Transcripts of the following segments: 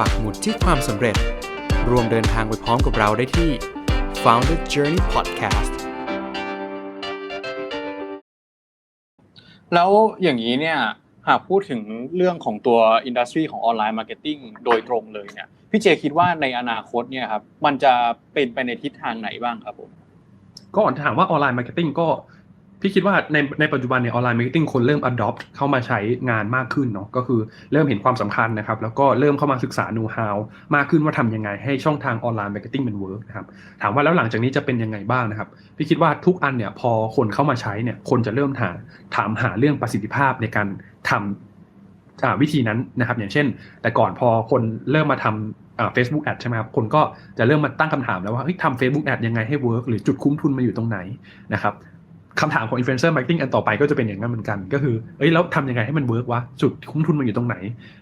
ปักหมุดที่ความสำเร็จ รวมเดินทางไปพร้อมกับเราได้ที่ Founder Journey Podcast แล้วอย่างนี้เนี่ยหากพูดถึงเรื่องของตัวอินดัสทรีของออนไลน์มาร์เก็ตติ้งโดยตรงเลยเนี่ยพี่เจคิดว่าในอนาคตเนี่ยครับมันจะเป็นไปในทิศทางไหนบ้างครับผมก็ถามว่าออนไลน์มาร์เก็ตติ้งก็ พี่คิดว่าในในปัจจุบันเนี่ยออนไลน์มาร์เก็ตติ้งคนเริ่ม adopt เข้ามาใช้งานมากขึ้นเนาะก็คือเริ่มเห็นความสำคัญนะครับ แล้วก็เริ่มเข้ามาศึกษา know how มากขึ้นว่าทำยังไงให้ช่องทางออนไลน์มาร์เก็ตติ้งมันเวิร์กนะครับถามว่าแล้วหลังจากนี้จะเป็นยังไงบ้างนะครับ พี่คิดว่าทุกอันเนี่ยพอคนเข้ามาใช้เนี่ยคนจะเริ่มถามถามหาเรื่องประสิทธิภาพในการทำอ่าวิธีนั้นนะครับ อย่างเช่น แต่ก่อนพอคนเริ่มมาทำเฟซบุ๊กแอดใช่ไหมครับคนก็จะเริ่มมาตั้งคำถามแล้วว่าเฮ้ยทำเฟซบุ๊กแอดยังไงให้เวิร์กหรือจุดคุ้มทุนมาอยู่ตรงไหนนะครับ คำถามของ influencer marketing อันต่อไปก็จะเป็นอย่างนั้นเหมือนกัน ก็คือ เอ้ยแล้วทำยังไงให้มันเวิร์กวะจุดคุ้มทุนมันอยู่ตรงไหน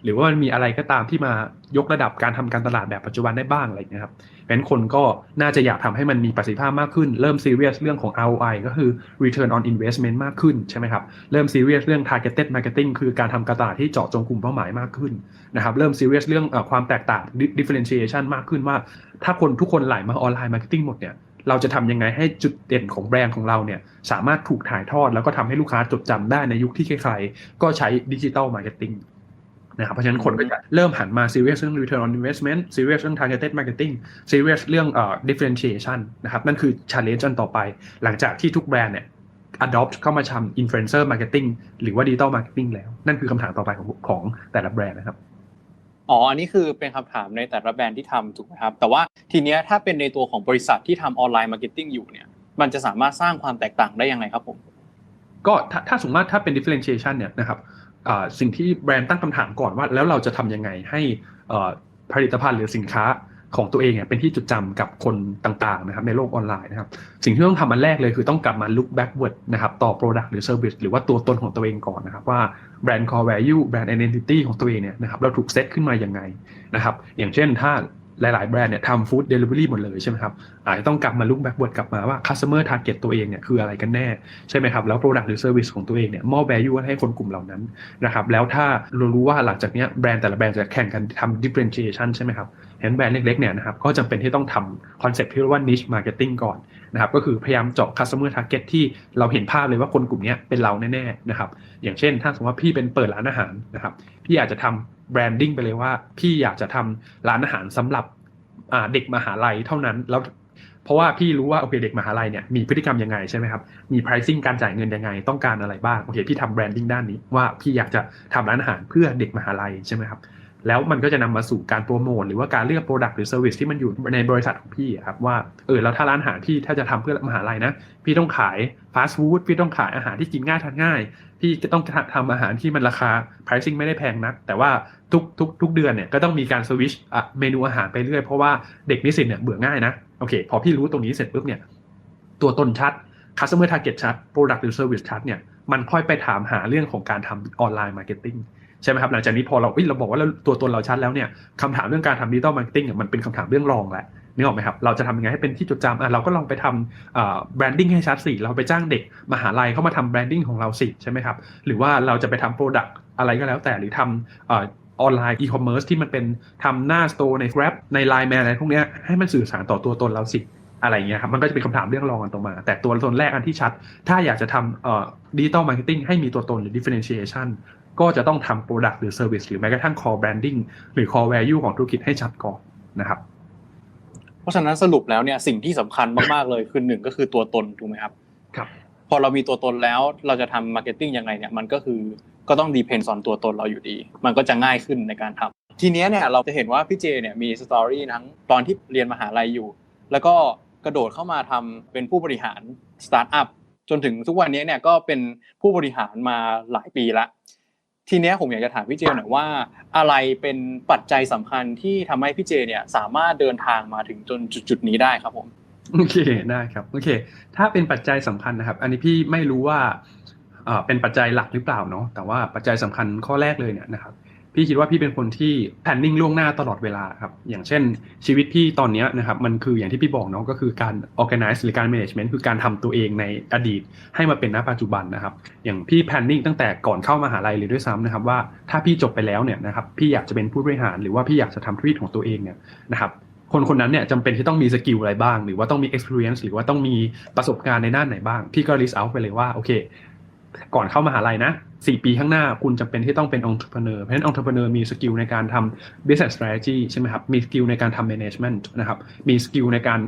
หรือว่ามันมีอะไรก็ตามที่มายกระดับการทำการตลาดแบบปัจจุบันได้บ้างอะไรเงี้ยครับเพราะฉะนั้นคนก็น่าจะอยากทำให้มันมีประสิทธิภาพมากขึ้น เริ่ม serious เรื่องของ ROI ก็คือ return on investment มากขึ้นใช่ไหมครับเริ่ม serious เรื่อง targeted marketing คือการทำการตลาดที่เจาะจงกลุ่มเป้าหมายมากขึ้นนะครับเริ่ม serious เรื่องความแตกต่าง differentiation มากขึ้นว่า ถ้าคนทุกคนไหลมาออนไลน์ marketing หมดเนี่ย เราจะทำยังไงให้จุดเด่นของแบรนด์ของเราเนี่ยสามารถถูกถ่ายทอด แล้วก็ทำให้ลูกค้าจดจำได้ในยุคที่ใครๆก็ใช้ดิจิ t a ลมาร์เก็ตติ้งนะครับเพราะฉะนั้นคนก็จะเริ่มหันมา serious เรื่อง return on investment serious เรื่อง targeted marketing serious เรื่องเอ่อ differentiation นะครับนั่นคือ challenge อันต่อไป หลังจากที่ทุกแบรนด์เนี่ย adopt เข้ามาทำ influencer marketing หรือว่า digital marketing แล้ว นั่นคือคำถามต่อไปของของแต่ละแบรนด์นะครับ อ๋อ อันนี้คือเป็นคำถามในแต่ละแบรนด์ที่ทำถูกไหมครับ แต่ว่าทีเนี้ยถ้าเป็นในตัวของบริษัทที่ทำออนไลน์มาร์เก็ตติ้งอยู่เนี่ย มันจะสามารถสร้างความแตกต่างได้ยังไงครับผม ก็ถ้าถ้าสมมติว่าถ้าเป็น differentiation เนี่ยนะครับสิ่งที่แบรนด์ตั้งคำถามก่อนว่า แล้วเราจะทำยังไงให้ผลิตภัณฑ์หรือสินค้า ของตัวเองเนี่ยเป็นที่จดจำกับคนต่างๆนะครับในโลกออนไลน์นะครับสิ่งที่ต้องทำอันแรกเลยคือต้องกลับมา look backward นะครับต่อ product หรือ service หรือว่าตัวตนของตัวเองก่อนนะครับว่า brand core value brand identity ของตัวเองเนี่ยนะครับเราถูกเซตขึ้นมาอย่างไงนะครับอย่างเช่นถ้า หลาย ๆ แบรนด์เนี่ยทำฟู้ดเดลิเวอรี่หมดเลยใช่ไหมครับอาจจะต้องกลับมาลุกแบ็กเวิร์ดกลับมาว่า customer target ตัวเองเนี่ยคืออะไรกันแน่ใช่ไหมครับแล้ว product หรือ service ของตัวเองเนี่ยมอบ value ให้คนกลุ่มเหล่านั้นนะครับแล้วถ้าเรารู้ว่าหลังจากนี้แบรนด์แต่ละแบรนด์จะแข่งกันทำ differentiation ใช่ไหมครับเห็นแบรนด์เล็ก ๆ เนี่ยนะครับก็จำเป็นที่ต้องทำคอนเซ็ปต์ที่เรียกว่า niche marketing ก่อนนะครับก็คือพยายามเจาะ customer target ที่เราเห็นภาพเลยว่าคนกลุ่มนี้เป็นเราแน่ ๆ นะครับอย่างเช่น ถ้าสมมติว่าพี่เป็นเปิดร้านอาหารนะครับพี่อาจจะทำ แบรนดิ้งไปเลยว่า พี่อยากจะทำร้านอาหารสำหรับเด็กมหาลัยเท่านั้นแล้วเพราะว่าพี่รู้ว่าโอเคเด็กมหาลัยเนี่ยมีพฤติกรรมยังไงใช่ไหมครับมี pricing การจ่ายเงินยังไงต้องการอะไรบ้างโอเคพี่ทำแบรนดิ้งด้านนี้ว่าพี่อยากจะทำร้านอาหารเพื่อเด็กมหาลัยใช่ไหมครับ แล้วมันก็จะนำมาสู่การโปรโมทหรือว่าการเลือก product หรือ service ที่มันอยู่ในบริษัทของพี่ครับว่าเออแล้วถ้าร้านอาหารพี่ถ้าจะทำเพื่อมหาลัยนะ พี่ต้องขาย fast food พี่ต้องขายอาหารที่กินง่ายทานง่าย พี่จะต้องทำอาหารที่มันราคา pricing ไม่ได้แพงนัก แต่ว่าทุกทุกทุกเดือนเนี่ยก็ต้องมีการสวิชเมนูอาหารไปเรื่อยเพราะว่าเด็กนิสิตเนี่ยเบื่อง่ายนะโอเค พอพี่รู้ตรงนี้เสร็จปุ๊บเนี่ยตัวตนชัด customer target ชัด product หรือ service ชัดเนี่ยมันค่อยไปถามหาเรื่องของการทำออนไลน์มาร์เก็ตติ้ง ใช่ไหมครับหลังจากนี้พอเราเอ้ยเราบอกว่าตัวตนเราชัดแล้วเนี่ยคำถามเรื่องการทำดิจิตอลมาร์เก็ตติ้งมันเป็นคำถามเรื่องรองแหละนึกออกไหมครับ เราจะทำยังไงให้เป็นที่จดจำอะเราก็ลองไปทำแบรนดิ้งให้ชัดสิ เราไปจ้างเด็กมหาลัยเข้ามาทำแบรนดิ้งของเราสิใช่ไหมครับ หรือว่าเราจะไปทำโปรดักต์อะไรก็แล้วแต่หรือทำออนไลน์อีคอมเมิร์ซที่มันเป็นทำหน้าสโตร์ใน Grab ใน Line Man อะไรพวกนี้ให้มันสื่อสารต่อตัวตนเราสิ อะไรอย่างเงี้ยครับมันก็จะเป็นคำถามเรื่องรองกันตรงมา แต่ตัวตนแรกอันที่ชัด ถ้าอยากจะทำดิจิตอลมาร์เก็ตติ้งให้มีตัวตนหรือ differentiation ก็จะต้องทำ Product หรือ Service หรือแม้กระทั่ง Core Branding หรือ Core Value ของธุรกิจให้ชัดก่อนนะครับ เพราะฉะนั้นสรุปแล้วเนี่ยสิ่งที่สำคัญมากๆเลยคือหนึ่งก็คือตัวตนถูกไหมครับครับ พอเรามีตัวตนแล้วเราจะทำมาร์เก็ตติ้งยังไงเนี่ยมันก็คือก็ต้องดีเพนซอนตัวตนเราอยู่ดี มันก็จะง่ายขึ้นในการทำทีเนี้ยเนี่ยเราจะเห็นว่าพี่เจเนี่ยมีสตอรี่ทั้งตอนที่เรียนมหาลัยอยู่ แล้วก็ กระโดดเข้ามาทำเป็นผู้บริหารสตาร์ทอัพจนถึงทุกวันนี้เนี่ยก็เป็นผู้บริหารมาหลายปีละทีนี้ผมอยากจะถามพี่เจหน่อยว่า อะไรเป็นปัจจัยสำคัญที่ทำให้พี่เจเนี่ยสามารถเดินทางมาถึงจนจุดๆนี้ได้ครับผมโอเคได้ครับโอเค ถ้าเป็นปัจจัยสำคัญนะครับ อันนี้พี่ไม่รู้ว่าเป็นปัจจัยหลักหรือเปล่าเนาะแต่ว่าปัจจัยสำคัญข้อแรกเลยเนี่ยนะครับ พี่คิดว่าพี่เป็นคนที่ planning ล่วงหน้าตลอดเวลาครับอย่างเช่น ชีวิตพี่ตอนนี้นะครับมันคืออย่างที่พี่บอกเนาะก็คือการ organize หรือการ management คือการทำตัวเองในอดีตให้มาเป็นณปัจจุบันนะครับอย่างพี่ planning ตั้งแต่ก่อนเข้ามหาลัยเลยด้วยซ้ำนะครับว่าถ้าพี่จบไปแล้วเนี่ยนะครับพี่อยากจะเป็นผู้บริหารหรือว่าพี่อยากจะทำธุรกิจของตัวเองเนี่ยนะครับคนคนนั้นเนี่ยจำเป็นที่ต้องมีสกิลอะไรบ้าง หรือว่าต้องมี experience หรือว่าต้องมีประสบการณ์ในด้านไหนบ้าง พี่ก็ list out ไปเลยว่าโอเค ก่อนเข้ามหาลัยนะสี่ปีข้างหน้าคุณจำเป็นที่ต้องเป็น entrepreneur เพราะฉะนั้น entrepreneur มีสกิลในการทำ business strategy ใช่ไหมครับมีสกิลในการทำ management นะครับมีสกิลในการ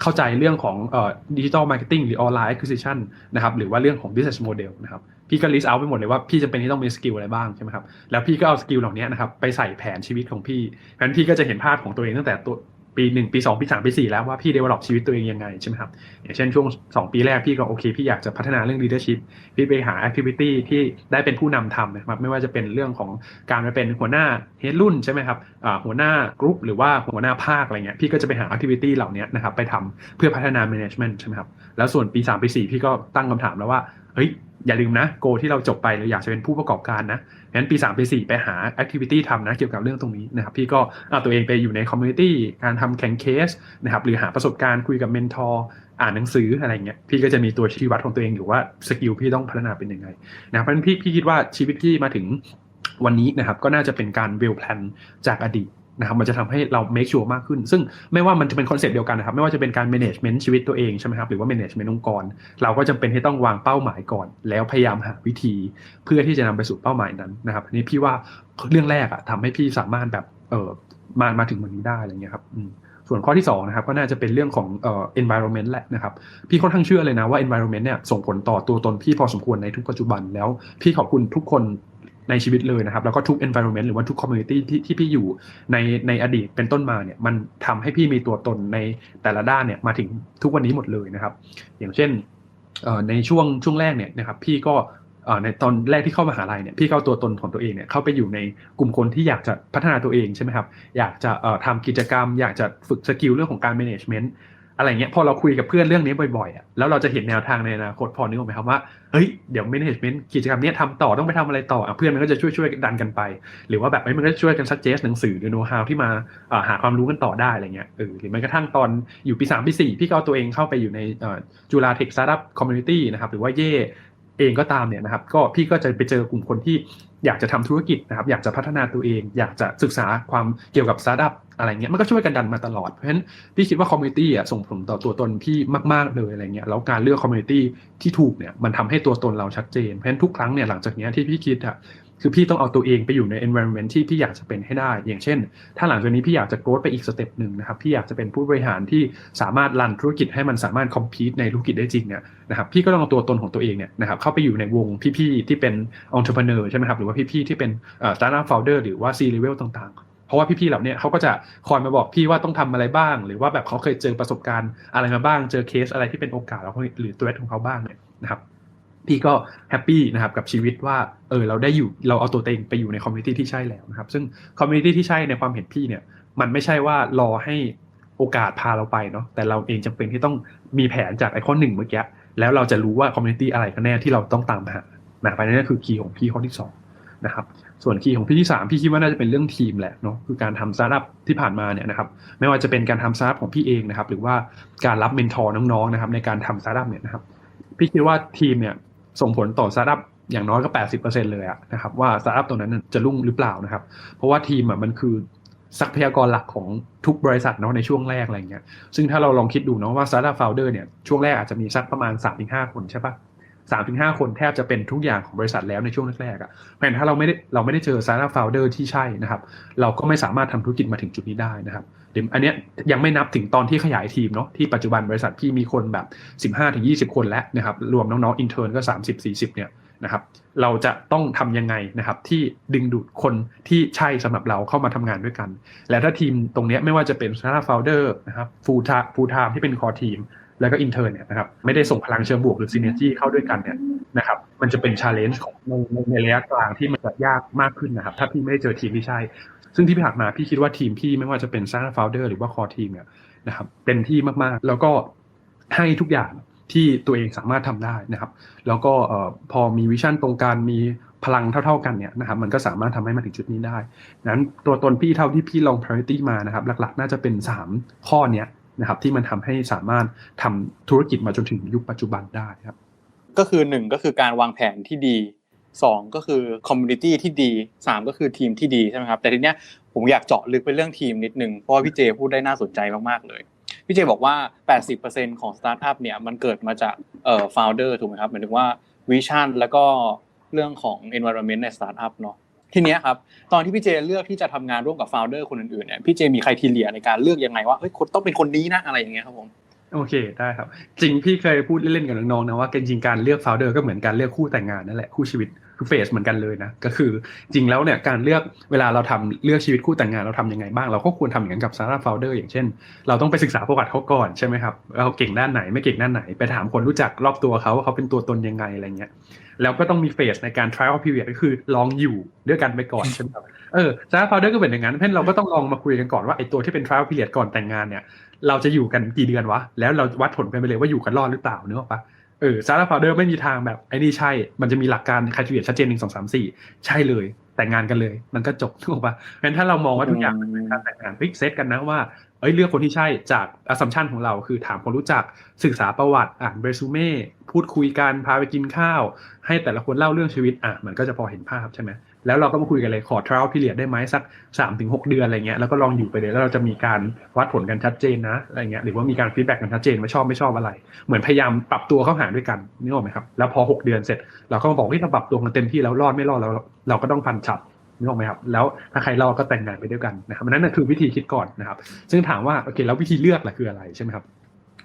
เข้าใจเรื่องของเอ่อ digital marketing หรือ online acquisition นะครับหรือว่าเรื่องของ business model นะครับพี่ก็ list out ไปหมดเลยว่าพี่จำเป็นที่ต้องมีสกิลอะไรบ้างใช่ไหมครับแล้วพี่ก็เอาสกิลเหล่านี้นะครับไปใส่แผนชีวิตของพี่เพราะฉะนั้นพี่ก็จะเห็นภาพของตัวเองตั้งแต่ตัว ปีหนึ่งปีสองปีสามปีสี่แล้วว่าพี่ develop ชีวิตตัวเองยังไงใช่ไหมครับอย่างเช่นช่วง2ปีแรกพี่ก็โอเค พี่อยากจะพัฒนาเรื่อง leadership พี่ไปหา activity ที่ได้เป็นผู้นำทำนะครับไม่ว่าจะเป็นเรื่องของการไปเป็นหัวหน้าเฮดรุ่นใช่ไหมครับหัวหน้ากรุ๊ปหรือว่าหัวหน้าภาคอะไรเงี้ยพี่ก็จะไปหา activity เหล่านี้นะครับไปทำเพื่อพัฒนา management ใช่ไหมครับแล้วส่วนปี3ปี4พี่ก็ตั้งคำถามแล้วว่าเฮ้ยอย่าลืมนะโกที่เราจบไปเราอยากจะเป็นผู้ประกอบการนะ งั้นปี 3 ปี 4 ไปหาแอคทิวิตี้ทำนะเกี่ยวกับเรื่องตรงนี้นะครับพี่ก็เอาตัวเองไปอยู่ในคอมมูนิตี้การทำแข่งเคสนะครับหรือหาประสบการณ์คุยกับเมนทอร์อ่านหนังสืออะไรเงี้ยพี่ก็จะมีตัวชี้วัดของตัวเองอยู่ว่าสกิลพี่ต้องพัฒนาเป็นยังไงนะเพราะฉะนั้นพี่พี่คิดว่าชีวิตพี่มาถึงวันนี้นะครับก็น่าจะเป็นการเวลแพลนจากอดีต นะครับมันจะทำให้เรา make sure มากขึ้น ซึ่งไม่ว่ามันจะเป็นคอนเซ็ปต์เดียวกันนะครับ ไม่ว่าจะเป็นการ management ชีวิตตัวเองใช่ไหมครับหรือว่า management องค์กร เราก็จำเป็นที่ต้องวางเป้าหมายก่อน แล้วพยายามหาวิธี เพื่อที่จะนำไปสู่เป้าหมายนั้นนะครับอันนี้พี่ว่าเรื่องแรกอะทำให้พี่สามารถแบบเออมามาถึงวันนี้ได้อะไรเงี้ยครับส่วนข้อที่2นะครับก็น่าจะเป็นเรื่องของเอ่อ environment แหละนะครับพี่ค่อนข้างเชื่อเลยนะว่า environment เนี่ยส่งผลต่อตัวตนพี่พอสมควรในทุกปัจจุบันแล้วพี่ขอบคุณทุกคน ในชีวิตเลยนะครับ แล้วก็ทุก environment หรือว่าทุก community ที่ที่พี่อยู่ในในอดีตเป็นต้นมาเนี่ยมันทำให้พี่มีตัวตนในแต่ละด้านเนี่ยมาถึงทุกวันนี้หมดเลยนะครับ อย่างเช่นในช่วงช่วงแรกเนี่ยนะครับพี่ก็ในตอนแรกที่เข้ามหาลัยเนี่ยพี่ก็เอาตัวตนของตัวเองเนี่ยเข้าไปอยู่ในกลุ่มคนที่อยากจะพัฒนาตัวเองใช่ไหมครับอยากจะเอ่อทำกิจกรรม อยากจะฝึกสกิลเรื่องของการ management อะไรเงี้ยพอเราคุยกับเพื่อนเรื่องนี้บ่อยๆอะแล้วเราจะเห็นแนวทางในอนาคตพอนึกออกไหมครับว่าเฮ้ยเดี๋ยว management กิจกรรมนี้ทำต่อต้องไปทำอะไรต่ออเพื่อนมันก็จะช่วยช่วยๆดันกันไป หรือว่าแบบเฮ้มันก็ช่วยกัน suggest หนังสือหรือ know how ที่มาหาความรู้กันต่อได้อะไรเงี้ยเออหรือแม้กระทั่งตอนอยู่ปี3ปี4พี่ก็เอาตัวเองเข้าไปอยู่ในจุฬาเทคสตาร์ทอัพคอมมูนิตี้นะครับหรือว่าเย่เองก็ตามเนี่ยนะครับก็พี่ก็จะไปเจอกลุ่มคนที่ อยากจะทำธุรกิจนะครับ อยากจะพัฒนาตัวเอง อยากจะศึกษาความเกี่ยวกับสตาร์ทอัพอะไรเงี้ยมันก็ช่วยกันดันมาตลอด เพราะฉะนั้นพี่คิดว่าคอมมูนิตี้อะส่งผลต่อตัวตนพี่มาก ๆ เลยอะไรเงี้ยแล้วการเลือกคอมมูนิตี้ที่ถูกเนี่ยมันทำให้ตัวตนเราชัดเจน เพราะฉะนั้นทุกครั้งเนี่ยหลังจากเนี้ยที่พี่คิดอะ คือพี่ต้องเอาตัวเองไปอยู่ใน environment ที่พี่อยากจะเป็นให้ได้ อย่างเช่น ถ้าหลังจากนี้พี่อยากจะ growth ไปอีกสเต็ปหนึ่งนะครับ พี่อยากจะเป็นผู้บริหารที่สามารถรันธุรกิจให้มันสามารถ compete ในธุรกิจได้จริงเนี่ยนะครับ พี่ก็ต้องเอาตัวตนของตัวเองเนี่ยนะครับเข้าไปอยู่ในวงพี่ๆที่เป็น entrepreneur ใช่ไหมครับ หรือว่าพี่ๆที่เป็น startup founder หรือว่า C level ต่างๆ เพราะว่าพี่ๆเหล่านี้เขาก็จะคอยมาบอกพี่ว่าต้องทำอะไรบ้าง หรือว่าแบบเขาเคยเจอประสบการณ์อะไรมาบ้าง เจอเคสอะไรที่เป็นโอกาสแล้วหรือตัวของเขาบ้างเนี่ยนะครับ พี่ก็แฮปปี้นะครับกับชีวิตว่าเออเราได้อยู่เราเอาตัวเองไปอยู่ในคอมมูนิตี้ที่ใช่แล้วนะครับ ซึ่งคอมมูนิตี้ที่ใช่ในความเห็นพี่เนี่ย มันไม่ใช่ว่ารอให้โอกาสพาเราไปเนาะแต่เราเองจำเป็นที่ต้องมีแผนจากไอคอนหนึ่งเมื่อกี้แล้วเราจะรู้ว่าคอมมูนิตี้อะไรกันแน่ที่เราต้องตามหานะไปนั่นก็คือคีย์ของพี่ข้อที่สองนะครับส่วนคีย์ของพี่ที่ 3 พี่คิดว่าน่าจะเป็นเรื่องทีมแหละเนาะคือการทำสตาร์ทอัพที่ผ่านมาเนี่ยนะครับไม่ว่าจะเป็นการทำสตาร์ทอัพของพี่เองนะครับหรือว่าการรับเมนทอร์น้องๆนะครับในการทำสตาร์ทอัพเนี่ยนะครับพี่คิดว่าทีมเนี่ย ส่งผลต่อสตาร์ทอัพอย่างน้อยก็ 80%เลยอะนะครับว่าสตาร์ทอัพตัวนั้นจะรุ่งหรือเปล่านะครับ เพราะว่าทีมอะมันคือทรัพยากรหลักของทุกบริษัทเนาะในช่วงแรกอะไรเงี้ย ซึ่งถ้าเราลองคิดดูเนาะว่าสตาร์ทอัพโฟลเดอร์เนี่ยช่วงแรกอาจจะมีสักประมาณ 3-5 คนใช่ปะสามถึงห้าคนแทบจะเป็นทุกอย่างของบริษัทแล้วในช่วงแรกๆอะ่ะเพราะฉะนั้นถ้าเราไม่ได้เราไม่ได้เจอ startup founder ที่ใช่นะครับ เราก็ไม่สามารถทำธุรกิจมาถึงจุดนี้ได้นะครับ เดี๋ยวอันเนี้ยยังไม่นับถึงตอนที่ขยายทีมเนาะที่ปัจจุบันบริษัทพี่มีคนแบบ 15-20 คนแล้วนะครับรวมน้องๆ intern ก็ 30-40 เนี่ยนะครับเราจะต้องทำยังไงนะครับ ที่ดึงดูดคนที่ใช่สำหรับเราเข้ามาทำงานด้วยกัน และถ้าทีมตรงนี้ไม่ว่าจะเป็น startup founder นะครับ full time full time ที่เป็น core team แล้วก็อินเทอร์เนี่ยนะครับไม่ได้ส่งพลังเชิงบวกหรือซีเนจี้เข้าด้วยกันเนี่ยนะครับมันจะเป็นชาเลนจ์ของในในในระยะกลางที่มันจะยากมากขึ้นนะครับ ถ้าพี่ไม่ได้เจอทีมที่ใช่ ซึ่งที่ผ่านมาพี่คิดว่าทีมพี่ไม่ว่าจะเป็นซ a ร์ฟ f เดอร์หรือว่าคอทีมเนี่ยนะครับเต็มที่มากๆ แล้วก็ให้ทุกอย่างที่ตัวเองสามารถทำได้นะครับ แล้วก็เอ่อพอมีวิชั่นตรงกันมีพลังเท่า ๆกันเนี่ยนะครับมันก็สามารถทำให้มาถึงจุดนี้ได้นั้นตัวตนพี่เท่าที่พี่ลอง priority มานะครับ หลักๆ น่าจะเป็น 3 ข้อเนี้ยนะครับที่มันทำให้สามารถทำธุรกิจมาจนถึงยุคปัจจุบันได้ครับ ก็คือหนึ่งก็คือการวางแผนที่ดี สองก็คือคอมมูนิตี้ที่ดีสามก็คือทีมที่ดีใช่ไหมครับแต่ทีเนี้ยผมอยากเจาะลึกไปเรื่องทีมนิดนึงเพราะว่าพี่เจพูดได้น่าสนใจมากๆเลยพี่เจบอกว่า 80%ของสตาร์ทอัพเนี่ยมันเกิดมาจากเอ่อ founder ถูกไหมครับหมายถึงว่าวิชั่นแล้วก็เรื่องของ environment ในสตาร์ทอัพเนาะทีเนี้ยครับตอนที่พี่เจเลือกที่จะทำงานร่วมกับ founder คนอื่นๆเนี่ยพี่เจมีใครทีเลียในการเลือกยังไงว่าเฮ้ยคนต้องเป็นคนนี้นะอะไรอย่างเงี้ยครับผม โอเคได้ครับ จริงพี่เคยพูดเล่นๆกับน้องๆนะว่าจริงการเลือก founder ก็เหมือนการเลือกคู่แต่งงานนั่นแหละคู่ชีวิตคือเฟสเหมือนกันเลยนะก็คือจริงแล้วเนี่ยการเลือกเวลาเราทำเลือกชีวิตคู่แต่งงานเราทำยังไงบ้าง เราก็ควรทำอย่างนั้นกับ startup founder อย่างเช่น เราต้องไปศึกษาประวัติเขาก่อนใช่ไหมครับเขาเก่งด้านไหนไม่เก่งด้านไหน ไปถามคนรู้จักรอบตัวเขาว่าเขาเป็นตัวตนยังไงอะไรเงี้ยแล้วก็ต้องมีเฟสในการ trial period ก็คือลองอยู่ด้วยกันไปก่อนใช่ไหมครับเออ startup founder ก็เป็นอย่างนั้นเพราะฉะนั้นเราก็ต้องลองมาคุยกันก่อนว่าไอ้ตัวที่เป็น trial period ก่อนแต่งงานเนี่ย เราจะอยู่กันกี่เดือนวะ แล้วเราวัดผลกันไปเลยว่าอยู่กันรอดหรือเปล่าเนกอะปะเออซาร่าฟาวเดอร์ไม่มีทางแบบไอ้นี่ใช่ มันจะมีหลักการคาทีเวียชัดเจนหนึ่งสองสามสี่ใช่เลย แต่งงานกันเลย มันก็จบนึกออกปะงั้นถ้าเรามองว่าทุกอย่างมันเป็นการแต่งงานฟิกเซตกันนะว่าเอ้ยเลือกคนที่ใช่จากอ s สัมชันของเราคือถามคนรู้จักศึกษาประวัติอ่านเรซูเม่พูดคุยกันพาไปกินข้าว ให้แต่ละคนเล่าเรื่องชีวิตอะมันก็จะพอเห็นภาพใช่ไหม แล้วเราก็มาคุยกันเลยขอ trial period ได้ไหมสัก3าถึงหเดือนอะไรเงี้ยแล้วก็ลองอยู่ไปเลยแล้วเราจะมีการวัดผลกันชัดเจนนะอะไรเงี้ยหรือว่ามีการฟีดแบ็กกันชัดเจนว่าชอบไม่ชอบอะไร เหมือนพยายามปรับตัวเข้าหาด้วยกันนึกออกไหมครับแล้วพอ 6 เดือนเสร็จ เราก็มาบอกว่เราปรับตัวกันเต็มที่แล้วรอดไม่รอดแล้วเราก็ต้องฟันฉับนึกออกไหมครับแล้วถ้าใครรอดก็แต่งงานไปด้วยกันนะครับอันนั้นนะคือวิธีคิดก่อนนะครับ ซึ่งถามว่าโอเคแล้ววิธีเลือกล่ะคืออะไรใช่ไหมครับ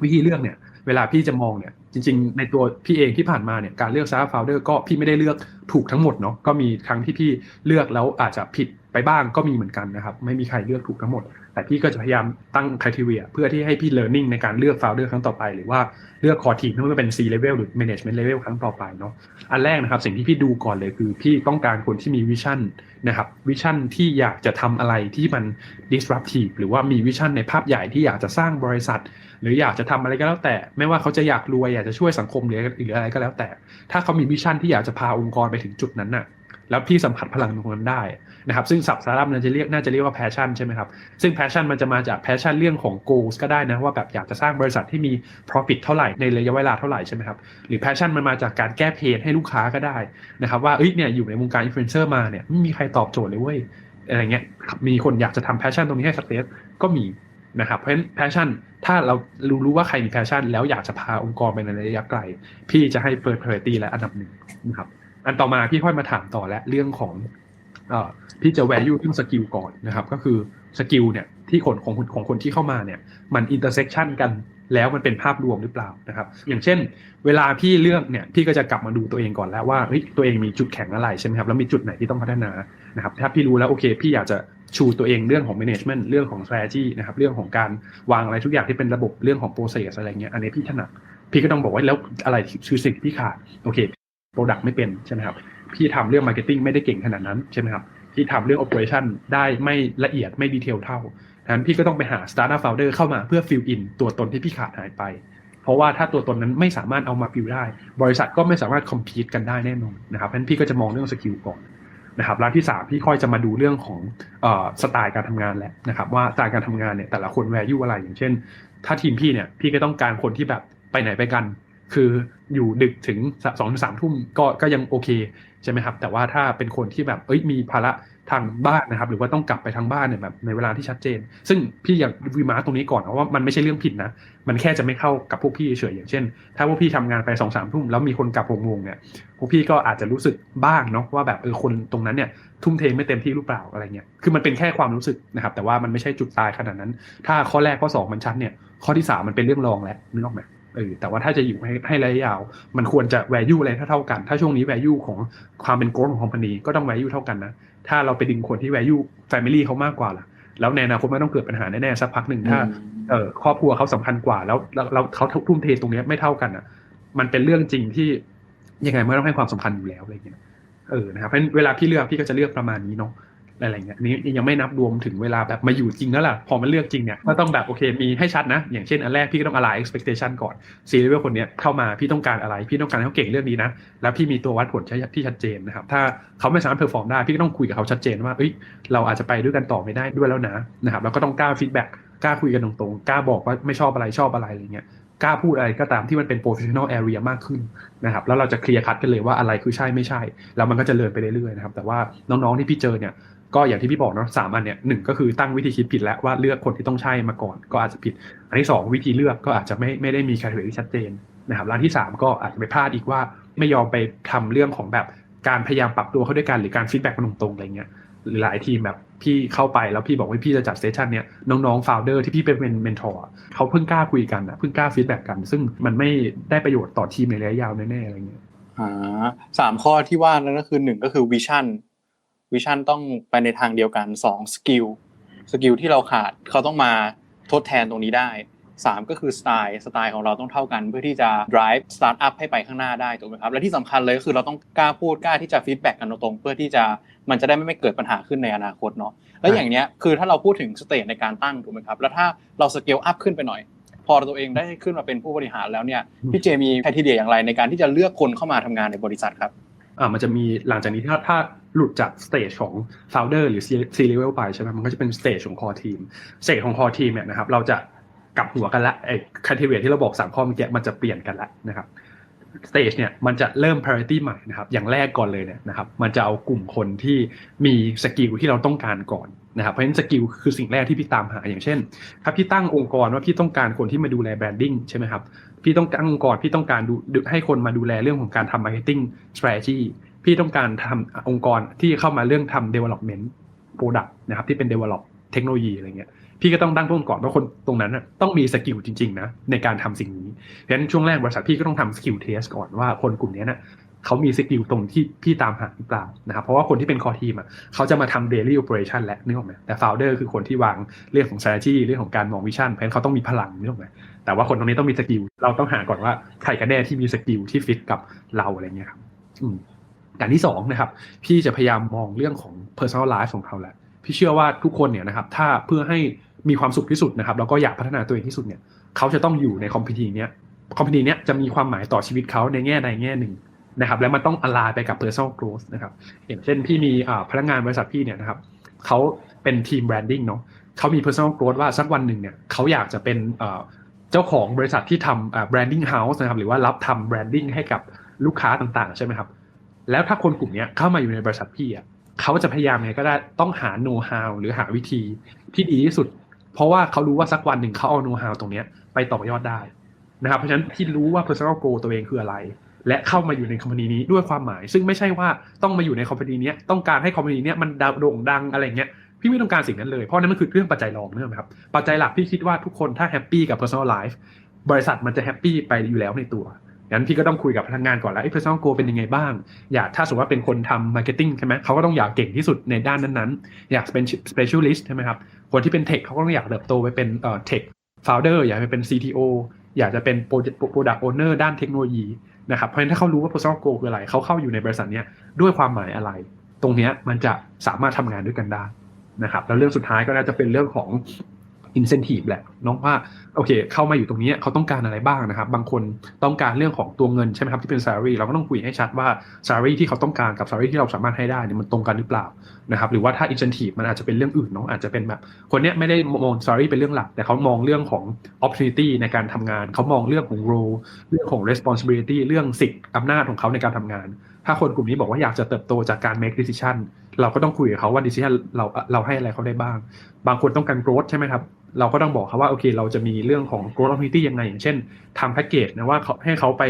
วิธีเลือกเนี่ย เวลาพี่จะมองเนี่ยจริง ๆ ในตัวพี่เองที่ผ่านมาเนี่ยการเลือกซาร์ฟาวเดอร์ก็พี่ไม่ได้เลือกถูกทั้งหมดเนาะก็มีครั้งที่พี่เลือกแล้วอาจจะผิดไปบ้างก็มีเหมือนกันนะครับ ไม่มีใครเลือกถูกทั้งหมด แต่พี่ก็จะพยายามตั้งคุณทีเวียเพื่อที่ให้พี่ learning ในการเลือก founder ครั้งต่อไป หรือว่าเลือก core team ไม่ว่าเป็น C level หรือ management level ครั้งต่อไปเนาะอันแรกนะครับ สิ่งที่พี่ดูก่อนเลยคือ พี่ต้องการคนที่มีวิชั่นนะครับวิชั่นที่อยากจะทำอะไรที่มัน disruptive หรือว่ามีวิชั่นในภาพใหญ่ที่อยากจะสร้างบริษัท หรืออยากจะทำอะไรก็แล้วแต่ ไม่ว่าเขาจะอยากรวยอยากจะช่วยสังคมหรือหรืออะไรก็แล้วแต่ ถ้าเขามีวิชั่นที่อยากจะพาองค์กรไปถึงจุดนั้นน่ะ แล้วพี่สัมผัสพลังตรงนั้นได้นะครับ ซึ่งสับสารัมน่าจะเรียกน่าจะเรียกว่า passion ใช่ไหมครับ ซึ่ง passion มันจะมาจาก passion เรื่องของ goals ก็ได้นะว่าแบบอยากจะสร้างบริษัทที่มี profit เท่าไหร่ในระยะเวลาเท่าไหร่ใช่ไหมครับ หรือ passion มันมาจากการแก้เพนให้ลูกค้าก็ได้นะครับว่าเอ้ยเนี่ยอยู่ในวงการ influencer มาเนี่ยไม่มีใครตอบโจทย์เลยเว้ยอะไรเงี้ยมีคนอยากจะทำ passion ตรงนี้ให้ success ก็มีนะครับเพราะฉะนั้น passion ถ้าเรารู้รู้ว่าใครมี passion แล้วอยากจะพาองค์กรไปในระยะไกล พี่จะให้ first priority และอันดับหนึ่งนะครับ อันต่อมาพี่ค่อยมาถามต่อและเรื่องของเอ่อพี่จะ value เรื่องสกิลก่อนนะครับ ก็คือสกิลเนี่ยที่คนของคนของคนที่เข้ามาเนี่ย มัน intersection กันแล้วมันเป็นภาพรวมหรือเปล่านะครับ อย่างเช่น เวลาพี่เลือกเนี่ยพี่ก็จะกลับมาดูตัวเองก่อนแล้วว่าเฮ้ยตัวเองมีจุดแข็งอะไรใช่ไหมครับแล้วมีจุดไหนที่ต้องพัฒนานะครับถ้าพี่รู้แล้วโอเคพี่อยากจะชูตัวเองเรื่องของ management เรื่องของ strategy นะครับเรื่องของการวางอะไรทุกอย่างที่เป็นระบบเรื่องของ process อะไรเงี้ยอันนี้พี่ถนัดพี่ก็ต้องบอกว่าแล้วอะไรคือสิ่งที่ขาดโอเค product ไม่เป็นใช่ไหมครับพี่ทำเรื่อง marketing ไม่ได้เก่งขนาดนั้นใช่ไหมครับพี่ทำเรื่อง operation ได้ไม่ละเอียดไม่ดีเทลเท่าดังนั้นพี่ก็ต้องไปหา startup founder เข้ามาเพื่อ fill in ตัวตนที่พี่ขาดหายไป เพราะว่าถ้าตัวตนนั้นไม่สามารถเอามาฟิลได้ บริษัทก็ไม่สามารถคอมพีตกันได้แน่นอนนะครับเพราะนั้นพี่ก็จะมองเรื่องสกิลก่อนนะครับแล้วที่สามพี่ค่อยจะมาดูเรื่องของออสไตล์การทำงานแหละนะครับว่าสไตล์การทำงานเนี่ยแต่ละคนแวร์ยูอะไรอย่างเช่น ถ้าทีมพี่เนี่ยพี่ก็ต้องการคนที่แบบไปไหนไปกัน คืออยู่ดึกถึงสองถึงสามทุ่มก็ก็ยังโอเคใช่ไหมครับ แต่ว่าถ้าเป็นคนที่แบบเอ้ยมีภาระทางบ้านนะครับ หรือว่าต้องกลับไปทางบ้านเนี่ยแบบในเวลาที่ชัดเจน ซึ่งพี่อยากวีมาร์ตรงนี้ก่อนนะว่ามันไม่ใช่เรื่องผิดนะ มันแค่จะไม่เข้ากับพวกพี่เฉยอย่างเช่น ถ้าพวกพี่ทำงานไปสองสามทุ่มแล้วมีคนกลับหกโมงเนี่ยพวกพี่ก็อาจจะรู้สึกบ้างเนาะว่าแบบเออคนตรงนั้นเนี่ยทุ่มเทไม่เต็มที่หรือเปล่าอะไรเงี้ยคือมันเป็นแค่ความรู้สึกนะครับ แต่ว่ามันไม่ใช่จุดตายขนาดนั้น ถ้าข้อแรกข้อสองมันชัดเนี่ยข้อที่สามมันเป็นเรื่องรองแล้วนึกออกไหม เออแต่ว่าถ้าจะอยู่ให้ให้ระยะยาว มันควรจะ value อะไรเท่าๆกัน ถ้าช่วงนี้ value ของความเป็น growth ของ company ก็ต้อง value เท่ากันนะ ถ้าเราไปดึงคนที่ value family เขามากกว่าล่ะ แล้วในอนาคตไม่ต้องเกิดปัญหาแน่ๆสักพักหนึ่งถ้าเออครอบครัวเขาสำคัญกว่า แล้วแล้วแล้วเขาทุ่มเทตรงเนี้ยไม่เท่ากันอะ มันเป็นเรื่องจริงที่ยังไงไม่ต้องให้ความสำคัญอยู่แล้วอะไรเงี้ยเออนะครับเพราะฉะนั้นเวลาพี่เลือกพี่ก็จะเลือกประมาณนี้เนาะ อะไรเงี้ยอันนี้ยังไม่นับรวมถึงเวลาแบบมาอยู่จริงแล้วล่ะ พอมาเลือกจริงเนี่ยก็ต้องแบบโอเคมีให้ชัดนะ อย่างเช่นอันแรกพี่ก็ต้อง align expectation ก่อนซีรีส์คนเนี้ยเข้ามาพี่ต้องการอะไร พี่ต้องการให้เขาเก่งเรื่องนี้นะ แล้วพี่มีตัววัดผลที่ชัดเจนนะครับ ถ้าเขาไม่สามารถเพอร์ฟอร์มได้ พี่ก็ต้องคุยกับเขาชัดเจนว่าเอ้ยเราอาจจะไปด้วยกันต่อไม่ได้ด้วยแล้วนะนะครับแล้วก็ต้องกล้าฟีดแบ็กกล้าคุยกันตรงๆกล้าบอกว่าไม่ชอบอะไรชอบอะไรอะไรเงี้ยกล้าพูดอะไรก็ตามที่มันเป็น professional area มากขึ้นนะครับแล้วเราจะเคลียร์คัดกันเลยว่าอะไรคือใช่ไม่ใช่ แล้วมันก็จะเลินไปเรื่อยๆนะครับแต่ว่าน้องๆที่พี่เจอเนี่ย ก็อย่างที่พี่บอกเนาะสามอันเนี่ยหนึ่งก็คือตั้งวิธีคิดผิดแล้วว่าเลือกคนที่ต้องใช่มาก่อนก็อาจจะผิด อันที่สองวิธีเลือกก็อาจจะไม่ไม่ได้มีคาเตอร์ที่ชัดเจนนะครับร้านที่สามก็อาจจะไปพลาดอีกว่าไม่ยอมไปทำเรื่องของแบบการพยายามปรับตัวเข้าด้วยกันหรือการฟีดแบ็กมันตรงๆอะไรเงี้ยหรือหลายทีมแบบพี่เข้าไปแล้วพี่บอกว่าพี่จะจัดเซสชันเนี่ยน้องๆ f o u เดอร์ที่พี่เป็นเมนทอร์เขาเพิ่งกล้าคุยกันนะเพิ่งกล้าฟีดแบ็กกัน ซึ่งมันไม่ได้ประโยชน์ต่อทีมในระยะยาวแน่ๆอะไรเงี้ยอ่าสามข้อที่ว่านั่นก็คือหนึ่งก็คือวิชั่น วิชั่นต้องไปในทางเดียวกันสองสกิลสกิลที่เราขาดเขาต้องมาทดแทนตรงนี้ได้สามก็คือสไตล์สไตล์ของเราต้องเท่ากัน เพื่อที่จะ drive startup ให้ไปข้างหน้าได้ถูกไหมครับและที่สำคัญเลยก็คือเราต้องกล้าพูดกล้าที่จะ feedback กันตรงๆเพื่อที่จะมันจะได้ไม่ไม่เกิดปัญหาขึ้นในอนาคตเนาะแล้วอย่างเนี้ยคือถ้าเราพูดถึงสเตจในการตั้งถูกไหมครับแล้วถ้าเราสเกลอัพขึ้นไปหน่อย พอตัวเองได้ขึ้นมาเป็นผู้บริหารแล้วเนี่ยพี่เจมีแพทีเดียอย่างไรในการที่จะเลือกคนเข้ามาทำงานในบริษัทครับ อ่ามันจะมีหลังจากนี้ถ้าถ้าหลุดจากสเตจของ founder หรือ C level ไปใช่ไหมมันก็จะเป็นสเตจของ core team สเตจของ core team เนี่ยนะครับเราจะกลับหัวกันละไอ้ criteria ที่เราบอกสามข้อเมื่อกี้มันจะเปลี่ยนกันละนะครับสเตจเนี่ยมันจะเริ่ม priority ใหม่นะครับอย่างแรกก่อนเลยเนี่ยนะครับมันจะเอากลุ่มคนที่มีสกิลที่เราต้องการก่อนนะครับเพราะฉะนั้นสกิลคือสิ่งแรกที่พี่ตามหาอย่างเช่นถ้าพี่ตั้งองค์กรว่าพี่ต้องการคนที่มาดูแลแบรนดิ้งใช่ไหมครับ พี่ต้องตั้งองค์กรพี่ต้องการดูให้คนมาดูแลเรื่องของการทำมาร์เก็ตติ้งสแตรจีพี่ต้องการทำองค์กรที่เข้ามาเรื่องทำ development product นะครับที่เป็น develop เทคโนโลยีอะไรเงี้ยพี่ก็ต้องตั้งต้นก่อนว่าคนตรงนั้นน่ะต้องมีสกิลจริงๆนะในการทำสิ่งนี้เพราะฉะนั้นช่วงแรกบริษัทพี่ก็ต้องทำสกิลเทสก่อนว่าคนกลุ่มนี้น่ะ เขามีสกิลตรงที่พี่ตามหาหรือเปล่านะครับเพราะว่าคนที่เป็นคอทีมอะเขาจะมาทำ daily operation แหละนึกออกไหมแต่ founder คือคนที่วางเรื่องของ strategy เรื่องของการมองวิชั่นเพราะฉะนั้นเขาต้องมีพลังนึกออกไหมแต่ว่าคนตรงนี้ต้องมีสกิลเราต้องหาก่อนว่าใครกันแน่ที่มีสกิลที่ฟิตกับเราอะไรเงี้ยครับอย่างที่สองนะครับ พี่จะพยายามมองเรื่องของ personal life ของเขาแหละพี่เชื่อว่าทุกคนเนี่ยนะครับ ถ้าเพื่อให้มีความสุขที่สุดนะครับ แล้วก็อยากพัฒนาตัวเองที่สุดเนี่ย เขาจะต้องอยู่ในคอมพ n นีเนี้ยคอมพ n นีเนี้ยจะมีความหมายต่อชีวิตเขาในแง่ใดแง่หนึ่ง นะครับแล้วมันต้องอลาไปกับ personal growth นะครับอย่างเช่นพี่มีพนักงานบริษัทพี่เนี่ยนะครับเขาเป็นทีม branding เนาะเขามี personal growth ว่าสักวันหนึ่งเนี่ยเขาอยากจะเป็นเจ้าของบริษัทที่ทำอ่า branding house นะครับหรือว่ารับทำ branding ให้กับลูกค้าต่างๆ ใช่ไหมครับ แล้วถ้าคนกลุ่มนี้เข้ามาอยู่ในบริษัทพี่อะเขาจะพยายามไงก็ได้ต้องหาโน้ตฮาวหรือหาวิธีที่ดีที่สุด เพราะว่าเขารู้ว่าสักวันหนึ่งเขาเอาโน้ตฮาวตรงนี้ไปต่อยอดได้นะครับเพราะฉะนั้นที่รู้ว่า personal goal ตัวเองคืออะไร และเข้ามาอยู่ในคอมพานีนี้ด้วยความหมาย ซึ่งไม่ใช่ว่าต้องมาอยู่ในคอมพานีนี้ต้องการให้คอมพานีนี้มันโด่งดังอะไรเงี้ยพี่ไม่ต้องการสิ่งนั้นเลย เพราะนั้นมันคือเรื่องปัจจัยรองเนกอะครับ ปัจจัยหลักพี่คิดว่าทุกคนถ้าแฮปปี้กับ personal life บริษัทมันจะแฮปปี้ไปอยู่แล้วในตัวงั้นพี่ก็ต้องคุยกับพนักงานก่อนแล้วไอ้ personal goal เป็นยังไงบ้าง อยากถ้าสมมติว่าเป็นคนทำ marketing ใช่ไหมเขาก็ต้องอยากเก่งที่สุดในด้านนั้นๆ อยากเป็น specialist ใช่ไหมครับ คนที่เป็น tech เขาก็ต้องอยากเติบโตไปเป็นเอ่อ tech founder อยากไปเป็น CTO อยากจะเป็น product owner ด้านเทคโนโลยี นะครับเพราะฉะนั้นถ้าเขารู้ว่า personal goal คืออะไรเขาเข้าอยู่ในบริษัทเนี้ยด้วยความหมายอะไร ตรงเนี้ยมันจะสามารถทำงานด้วยกันได้นะครับแล้วเรื่องสุดท้ายก็น่าจะเป็นเรื่องของ incentive แหละน้องว่าโอเค เข้ามาอยู่ตรงนี้เขาต้องการอะไรบ้างนะครับ บางคนต้องการเรื่องของตัวเงินใช่ไหมครับที่เป็น salary เราก็ต้องคุยให้ชัดว่า salary ที่เขาต้องการกับ salary ที่เราสามารถให้ได้เนี่ยมันตรงกันหรือเปล่านะครับหรือว่าถ้า incentive มันอาจจะเป็นเรื่องอื่นเนาะอาจจะเป็นแบบ คนเนี้ยไม่ได้มอง salary เป็นเรื่องหลัก แต่เขามองเรื่องของ opportunity ในการทำงาน เขามองเรื่องของ role เรื่องของ responsibility เรื่องสิทธิ์อำนาจของเขาในการทำงาน ถ้าคนกลุ่มนี้บอกว่าอยากจะเติบโตจากการ make decision เราก็ต้องคุยกับเขาว่า decision เราเราให้อะไรเขาได้บ้าง บางคนต้องการ growth ใช่ไหมครับ เราก็ต้องบอกเขาว่าโอเค เราจะมีเรื่องของ growth opportunity ยังไง อย่างเช่นทำแพ็กเกจนะว่าเขาให้เขาไป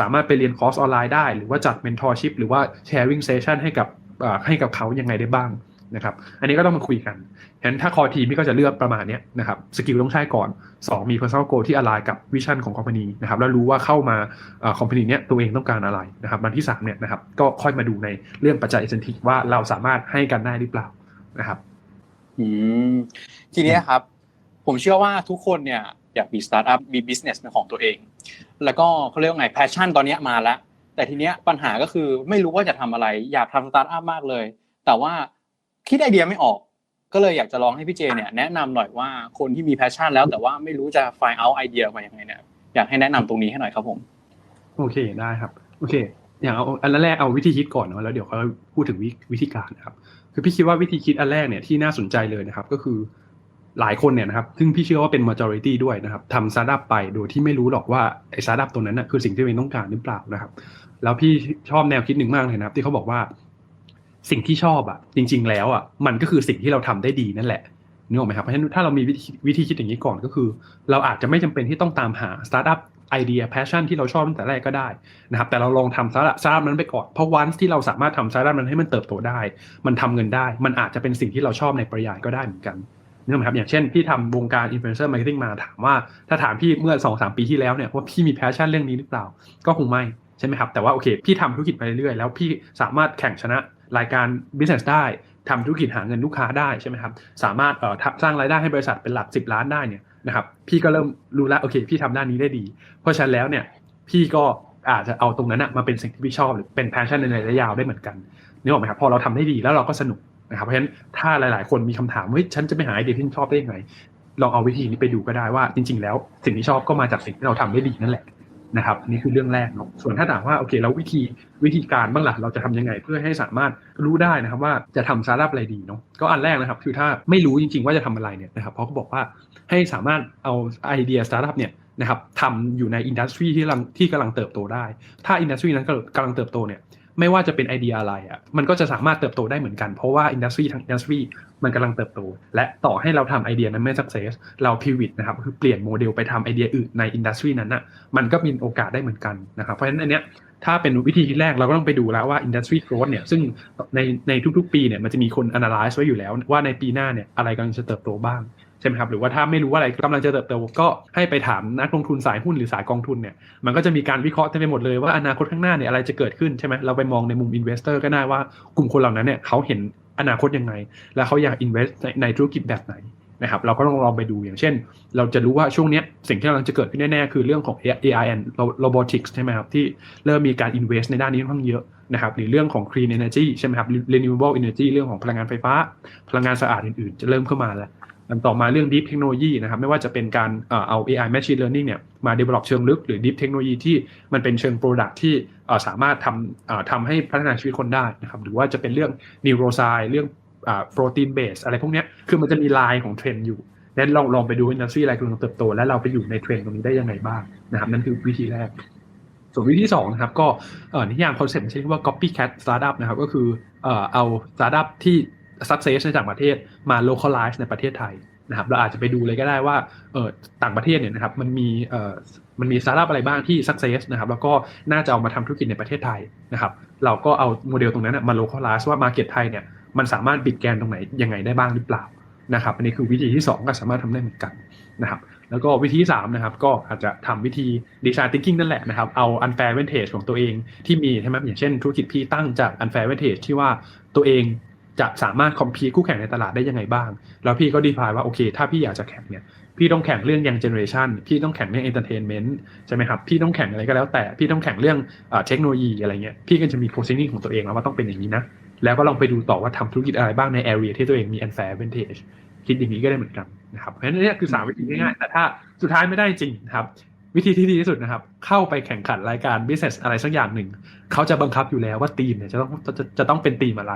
สามารถไปเรียนคอร์สออนไลน์ได้ หรือว่าจัด mentorship หรือว่า sharing session ให้กับให้กับเขายังไงได้บ้างนะครับอันนี้ก็ต้องมาคุยกันฉะนั้นถ้าคอทีมพี่ก็จะเลือกประมาณนี้นะครับสกิลต้องใช่ก่อน 2 มี personal goal ที่ align กับวิชั่นของคอมพานีนะครับแล้วรู้ว่าเข้ามาคอมพานีเนี้ยตัวเองต้องการอะไรนะครับอันที่3เนี่ยนะครับก็ค่อยมาดูในเรื่องปัจจัย incentive ว่าเราสามารถให้กันได้หรือเปล่านะครับอืมทีเนี้ยครับ ผมเชื่อว่าทุกคนเนี่ยอยากมีสตาร์ทอัพมีบิสเนสเป็นของตัวเอง แล้วก็เขาเรียกว่าไงแพชชั่นตอนนี้มาแล้ว แต่ทีเนี้ยปัญหาก็คือไม่รู้ว่าจะทำอะไร อยากทำสตาร์ทอัพมากเลย แต่ว่าคิดไอเดียไม่ออก ก็เลยอยากจะลองให้พี่เจเนี่ยแนะนำหน่อยว่าคนที่มีแพชชั่นแล้ว แต่ว่าไม่รู้จะ find out ไอเดียออกมายังไงเนี่ยอยากให้แนะนำตรงนี้ให้หน่อยครับผม โอเคได้ครับโอเค อย่างเอาอันแรกเอาวิธีคิดก่อนเนาะแล้วเดี๋ยวเขาพูดถึงวิวิธีการนะครับคือพี่คิดว่าวิธีคิดอันแรกเนี่ยที่น่าสนใจเลยนะครับ ก็คือ หลายคนเนี่ยนะครับ ซึ่งพี่เชื่อว่าเป็น majority ด้วยนะครับทำสตาร์ทอัพไปโดยที่ไม่รู้หรอกว่าไอ้สตาร์ทอัพตัวนั้นนะคือสิ่งที่ตัวเองต้องการหรือเปล่านะครับ แล้วพี่ชอบแนวคิดหนึ่งมากเลยนะครับ ที่เขาบอกว่า สิ่งที่ชอบอะ จริง ๆ แล้วอะมันก็คือสิ่งที่เราทำได้ดีนั่นแหละนึกออกไหมครับเพราะฉะนั้นถ้าเรามีวิธีคิดอย่างนี้ก่อนก็คือ เราอาจจะไม่จำเป็นที่ต้องตามหาสตาร์ทอัพไอเดียแพชชั่นที่เราชอบตั้งแต่แรกก็ได้นะครับแต่เราลองทำสตาร์ทอัพสตาร์นั้นไปก่อนเพราะวันที่เราสามารถทำสตาร์ทอัพนั้นให้มันเติบโตได้ มันทำเงินได้ มันอาจจะเป็นสิ่งที่เราชอบในปริยายก็ได้เหมือนกัน นึกไหมครับอย่างเช่นพี่ทำวงการอินฟลูเอนเซอร์มาร์เก็ตติ้งมาถามว่าถ้าถามพี่เมื่อ2อสปีที่แล้วเนี่ยว่าพี่มีแพชชั่นเรื่องนี้หรือเปล่า ก็คงไม่ใช่ไหมครับแต่ว่าโอเค พี่ทำธุรกิจไปเรื่อยๆแล้วพี่สามารถแข่งชนะรายการ business ได้ทำธุรกิจหาเงินลูกค้าได้ใช่ไหมครับสามารถเอ่อสร้างรายได้ให้บริษัทเป็นหลัก 10 ล้านได้เนี่ยนะครับพี่ก็เริ่มรู้แล้วโอเค พี่ทำด้านนี้ได้ดี เพราะฉะนั้นแล้วเนี่ยพี่ก็อาจจะเอาตรงนั้นมาเป็นสิ่งที่พี่ชอบหรือเป็นแพชชั่นในระยะยาวได้เหมือนกันนึกออกไหมครับพอเราทำได้ดีแล้วเราก็สนุก นะครับเพราะฉะนั้นถ้าหลาย ๆ คนมีคำถามว่าเฮ้ยฉันจะไปหาไอเดียที่ชอบได้ยังไงลองเอาวิธีนี้ไปดูก็ได้ว่า จริง ๆ แล้วสิ่งที่ชอบก็มาจากสิ่งที่เราทำได้ดีนั่นแหละนะครับนี่คือเรื่องแรกเนาะส่วนถ้าถามว่าโอเคแล้ววิธีวิธีการบ้างล่ะเราจะทำยังไงเพื่อให้สามารถรู้ได้นะครับว่าจะทำสตาร์ทอัพอะไรดีเนาะก็อันแรกนะครับ คือถ้าไม่รู้จริง ๆ ว่าจะทำอะไรเนี่ยนะครับเพราะเขาบอกว่าให้สามารถเอาไอเดียสตาร์ทอัพเนี่ยนะครับทำอยู่ในอินดัสทรีที่กำลังที่กำลังเติบโตได้ ถ้าอินดัสทรีนั้นกำลังเติบโตเนี่ย ไม่ว่าจะเป็นไอเดียอะไรอะมันก็จะสามารถเติบโตได้เหมือนกันเพราะว่าอินดัสทรีทั้งอินดัสทรีมันกำลังเติบโต และต่อให้เราทำไอเดียนั้นไม่ success เราพิวิตนะครับคือเปลี่ยนโมเดลไปทำไอเดียอื่นในอินดัสทรีนั้นน่ะมันก็มีโอกาสได้เหมือนกันนะครับเพราะฉะนั้นอันเนี้ยถ้าเป็นวิธีแรกเราก็ต้องไปดูแล้วว่า industry growth เนี่ยซึ่งในในทุกๆ ปีเนี่ยมันจะมีคน analyze ไว้อยู่แล้วว่าในปีหน้าเนี่ยอะไรกำลังจะเติบโตบ้าง ใช่ไหมครับหรือว่าถ้าไม่รู้ว่าอะไรกำลังจะเติบโตก็ให้ไปถามนักลงทุนสายหุ้นหรือสายกองทุนเนี่ยมันก็จะมีการวิเคราะห์เต็มไปหมดเลยว่าอนาคตข้างหน้าเนี่ยอะไรจะเกิดขึ้นใช่ไหมเราไปมองในมุม investor ก็ได้ว่ากลุ่มคนเหล่านั้นเนี่ยเขาเห็นอนาคตยังไง แล้วเขาอยาก invest ในในธุรกิจแบบไหนนะครับเราก็ต้องลองไปดูอย่างเช่น เราจะรู้ว่าช่วงเนี้ยสิ่งที่กำลังจะเกิดขึ้นแน่ ๆ คือเรื่องของ AI and robotics ใช่ไหมครับ ที่เริ่มมีการ invest ในด้านนี้ค่อนข้างเยอะนะครับหรือเรื่องของ clean energy ใช่ไหมครับ renewable energy เรื่องของพลังงานไฟฟ้า พลังงานสะอาดอื่น ๆ จะเริ่มเข้ามาแล้ว อันต่อมาเรื่อง deep technology นะครับไม่ว่าจะเป็นการเอ่อเอา AI machine learning เนี่ยมา develop เชิงลึกหรือ deep technology ที่มันเป็นเชิง product ที่สามารถทำทำให้พัฒนาชีวิตคนได้นะครับหรือว่าจะเป็นเรื่อง neuroscience เรื่องอ่า protein base อะไรพวกนี้คือมันจะมีลายของเทรนด์อยู่นั้นลองลองไปดูอินดัสทรีอะไรกำลังเติบโต และเราไปอยู่ในเทรนด์ตรงนี้ได้ยังไงบ้างนะครับนั่นคือวิธีแรก ส่วนวิธีที่สองนะครับก็นิยามคอนเซ็ปต์ใช้คำว่า copycat startup นะครับก็คือเอ่อเอา startup ที่ success ในต่างประเทศมา localize ในประเทศไทยนะครับเราอาจจะไปดูเลยก็ได้ว่าเออต่างประเทศเนี่ยนะครับมันมีเออมันมี startup อะไรบ้างที่ success นะครับแล้วก็น่าจะเอามาทำธุรกิจในประเทศไทยนะครับเราก็เอาโมเดลตรงนั้นนะมา localize ว่า market ไทยเนี่ยมันสามารถบิดแกนตรงไหนยังไงได้บ้างหรือเปล่านะครับอันนี้คือวิธีที่ 2 ก็สามารถทำได้เหมือนกันนะครับแล้วก็วิธีที่3นะครับก็อาจจะทำวิธี design thinking นั่นแหละนะครับเอา unfair advantage ของตัวเองที่มีใช่ไหมอย่างเช่นธุรกิจพี่ตั้งจาก unfair advantage ที่ว่าตัวเอง จะสามารถ compete คู่แข่งในตลาดได้ยังไงบ้าง แล้วพี่ก็ define ว่าโอเค ถ้าพี่อยากจะแข่งเนี่ย พี่ต้องแข่งเรื่อง young generation พี่ต้องแข่งเรื่อง entertainment ใช่ไหมครับ พี่ต้องแข่งอะไรก็แล้วแต่ พี่ต้องแข่งเรื่องเทคโนโลยีอะไรเงี้ย พี่ก็จะมี positioning ของตัวเองแล้วว่าต้องเป็นอย่างนี้นะ แล้วก็ลองไปดูต่อว่าทำธุรกิจอะไรบ้างใน area ที่ตัวเองมี unfair advantage คิดอย่างนี้ก็ได้เหมือนกันนะครับ เพราะฉะนั้นนี่คือ3วิธีง่ายๆ แต่ถ้าสุดท้ายไม่ได้จริงครับ วิธีที่ดีที่สุดนะครับ เข้าไปแข่งขันรายการ business อะไรสักอย่างหนึ่ง เขาจะบังคับอยู่แล้วว่าทีมเนี่ยจะต้องจะจะจะต้องเป็นทีมอะไร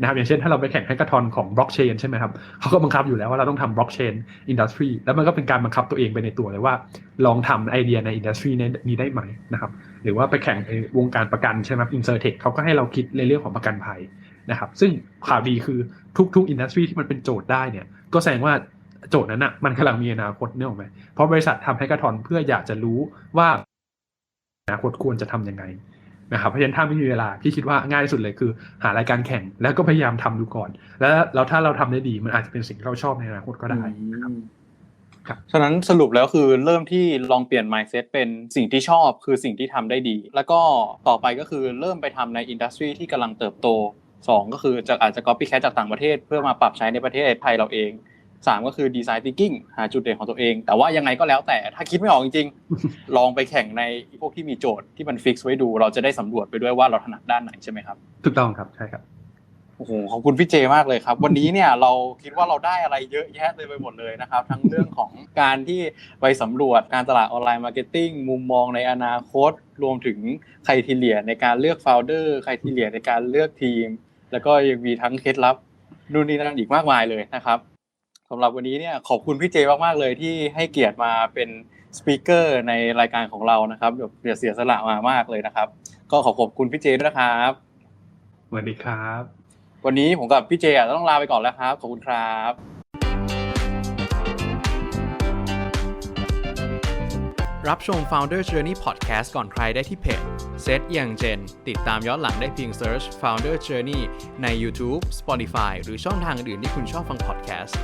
นะครับ อย่างเช่นถ้าเราไปแข่งให้กระทอนของบล็อกเชนใช่ไหมครับเขาก็บังคับอยู่แล้วว่าเราต้องทำบล็อกเชนอินดัสทรีแล้วมันก็เป็นการบังคับตัวเองไปในตัวเลยว่า ลองทำไอเดียในอินดัสทรีนี้ได้ไหมนะครับ หรือว่าไปแข่งในวงการประกันใช่ไหมอินเซอร์เทคเขาก็ให้เราคิดในเรื่องของประกันภัยนะครับ ซึ่งข่าวดีคือทุกๆอินดัสทรีที่มันเป็นโจทย์ได้เนี่ย ก็แสดงว่า โจทย์นั้นอะมันกำลังมีอนาคตเนี่ยหรอกไหมเพราะบริษัททำให้กระทอนเพื่ออยากจะรู้ว่าอนาคตควรจะทำยังไงนะครับเพราะฉะนั้นถ้าไม่มีเวลาพี่คิดว่าง่ายที่สุดเลยคือ หารายการแข่งแล้วก็พยายามทำดูก่อน แล้วแล้วถ้าเราทำได้ดีมันอาจจะเป็นสิ่งที่เราชอบในอนาคตก็ได้ครับฉะนั้นสรุปแล้วคือเริ่มที่ลองเปลี่ยน mindset เป็นสิ่งที่ชอบคือสิ่งที่ทำได้ดี แล้วก็ต่อไปก็คือเริ่มไปทำในอินดัสทรีที่กำลังเติบโตสองก็คือจะอาจจะ copycat จากต่างประเทศ เพื่อมาปรับใช้ในประเทศไทยเราเอง สามก็คือ design thinking หาจุดเด่นของตัวเอง แต่ว่ายังไงก็แล้วแต่ถ้าคิดไม่ออกจริงๆ ลองไปแข่งในพวกที่มีโจทย์ที่มันฟิกไว้ดู เราจะได้สำรวจไปด้วยว่าเราถนัดด้านไหนใช่ไหมครับถูกต้องครับใช่ครับโอ้โหขอบคุณพี่เจมากเลยครับ วันนี้เนี่ยเราคิดว่าเราได้อะไรเยอะแยะเลยไปหมดเลยนะครับ ทั้งเรื่องของการที่ไปสำรวจการตลาดออนไลน์มาร์เก็ตติ้งมุมมองในอนาคต รวมถึงใครทีเลียในการเลือกโฟลเดอร์ใครทีเลียในการเลือกทีม แล้วก็ยังมีทั้งเคล็ดลับนู่นนี่นั่นอีกมากมายเลยนะครับ สำหรับวันนี้เนี่ยขอบคุณพี่เจมากๆเลยที่ให้เกียรติมาเป็นสปีกเกอร์ในรายการของเรานะครับแบบเสียสละมามากเลยนะครับ ก็ขอขอบคุณพี่เจด้วยนะครับสวัสดีครับ วันนี้ผมกับพี่เจอะต้องลาไปก่อนแล้วครับ ขอบคุณครับรับชม Founder Journey Podcast ก่อนใครได้ที่เพจเซตอย่างเจน ติดตามย้อนหลังได้เพียง Search Founder Journey ใน YouTube Spotify หรือช่องทางอื่นที่คุณชอบฟัง podcast